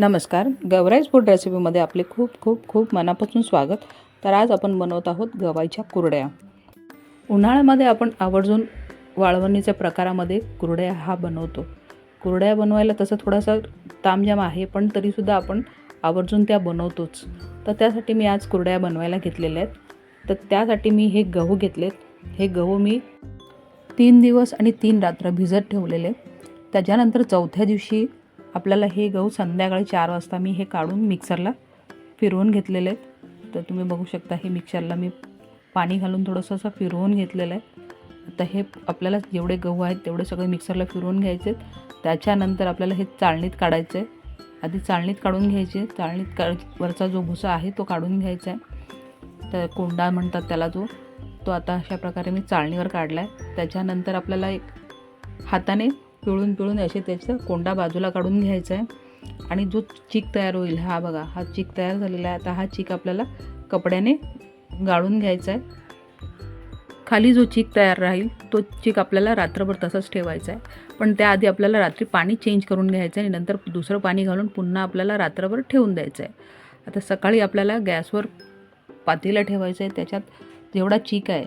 नमस्कार. गवराईज फूड रेसिपीमध्ये आपले खूप खूप खूप मनापासून स्वागत. तर आज आपण बनवत आहोत गव्हाच्या कुरड्या. उन्हाळ्यामध्ये आपण आवर्जून वाळवणीच्या प्रकारामध्ये कुरड्या हा बनवतो. कुरड्या बनवायला तसं थोडासा तामजाम आहे पण तरीसुद्धा आपण आवर्जून त्या बनवतोच. तर त्यासाठी मी आज कुरड्या बनवायला घेतलेल्या आहेत. तर त्यासाठी मी हे गहू घेतलेत. हे गहू मी तीन दिवस आणि तीन रात्र भिजत ठेवलेले त्याच्यानंतर चौथ्या दिवशी आपल्याला हे गहू संध्याकाळी चार वाजता मी हे काढून मिक्सरला फिरवून घेतलेले आहेत. तर तुम्ही बघू शकता हे मिक्सरला मी पाणी घालून थोडंसं असं फिरवून घेतलेलं आहे. आता हे आपल्याला जेवढे गहू आहेत तेवढे सगळे मिक्सरला फिरवून घ्यायचे त्याच्यानंतर आपल्याला हे चाळणीत काढायचं आहे. आधी चाळणीत काढून घ्यायचे चाळणीत का वरचा जो भुसा आहे तो काढून घ्यायचा आहे. तर कोंडा म्हणतात त्याला जो तो आता अशा प्रकारे मी चाळणीवर काढला आहे त्याच्यानंतर आपल्याला एक हाताने पिळून पिळून असे त्याचा कोंडा बाजूला काढून घ्यायचा आहे. आणि जो चीक तयार होईल हा बघा हा चीक तयार झालेला आहे. आता हा चीक आपल्याला कपड्याने गाळून घ्यायचा आहे. खाली जो चीक तयार राहील तो चीक आपल्याला रात्रभर तसाच ठेवायचा आहे. पण त्याआधी आपल्याला रात्री पाणी चेंज करून घ्यायचं आहे आणि नंतर दुसरं पाणी घालून पुन्हा आपल्याला रात्रभर ठेवून द्यायचं आहे. आता सकाळी आपल्याला गॅसवर पातीला ठेवायचं आहे. त्याच्यात जेवढा चीक आहे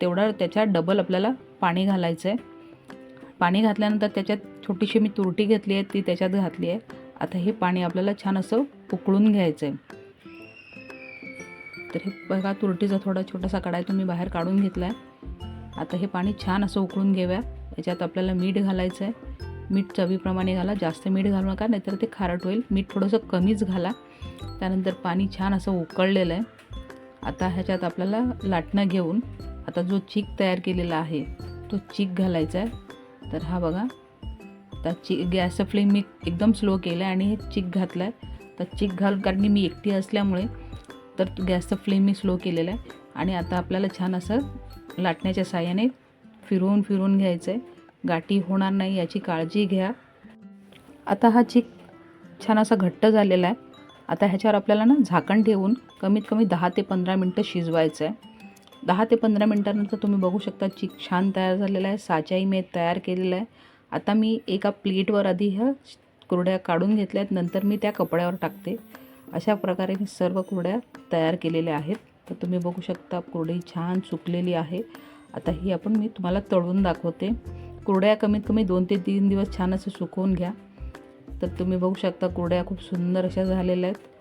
तेवढा त्याच्यात डबल आपल्याला पाणी घालायचं आहे. पाणी घातल्यानंतर त्याच्यात छोटीशी मी तुरटी घेतली आहे ती त्याच्यात घातली आहे. आता हे पाणी आपल्याला छान असं उकळून घ्यायचं आहे. तर हे बघा तुरटीचा थोडा छोटासा कढाई तुम्ही बाहेर काढून घेतला आहे आता हे पाणी छान असं उकळून घेऊया. याच्यात आपल्याला मीठ घालायचं आहे. मीठ चवीप्रमाणे घाला. जास्त मीठ घालू नका नाहीतर ते खारट होईल. मीठ थोडंसं कमीच घाला. त्यानंतर पाणी छान असं उकळलेलं आहे. आता ह्याच्यात आपल्याला लाटणं घेऊन आता जो चीक तयार केलेला आहे तो चीक घालायचा आहे. तर हा बघा. आता ची गॅसचं फ्लेम मी एकदम स्लो केलं आहे आणि हे चीक घातलं आहे तर चीक घालून कारण की मी एकटी असल्यामुळे तर गॅसचं फ्लेम मी स्लो केलेला आहे. आणि आता आपल्याला छान असं लाटण्याच्या साह्याने फिरवून फिरवून घ्यायचं आहे गाठी होणार नाही याची काळजी घ्या. आता हा चिक छान असा घट्ट झालेला आहे. आता ह्याच्यावर आपल्याला ना झाकण ठेवून कमीत कमी दहा ते पंधरा मिनटं शिजवायचं आहे दहा ते पंधरा मिनटानंतर तुम्ही बघू शकता चिक छान तयार झालेला आहे साच्याही मी तयार केलेला आहे. आता मी एका प्लेटवर आधी ह्या कुरड्या काढून घेतल्या आहेत नंतर मी त्या कपड्यावर टाकते. अशा प्रकारे मी सर्व कुरड्या तयार केलेल्या आहेत. तर तुम्ही बघू शकता कुरडी छान सुकलेली आहे. आता ही आपण मी तुम्हाला तळून दाखवते. कुरड्या कमीत कमी दोन ते तीन दिवस छान असं सुकवून घ्या. तर तुम्ही बघू शकता कुरड्या खूप सुंदर अशा झालेल्या आहेत.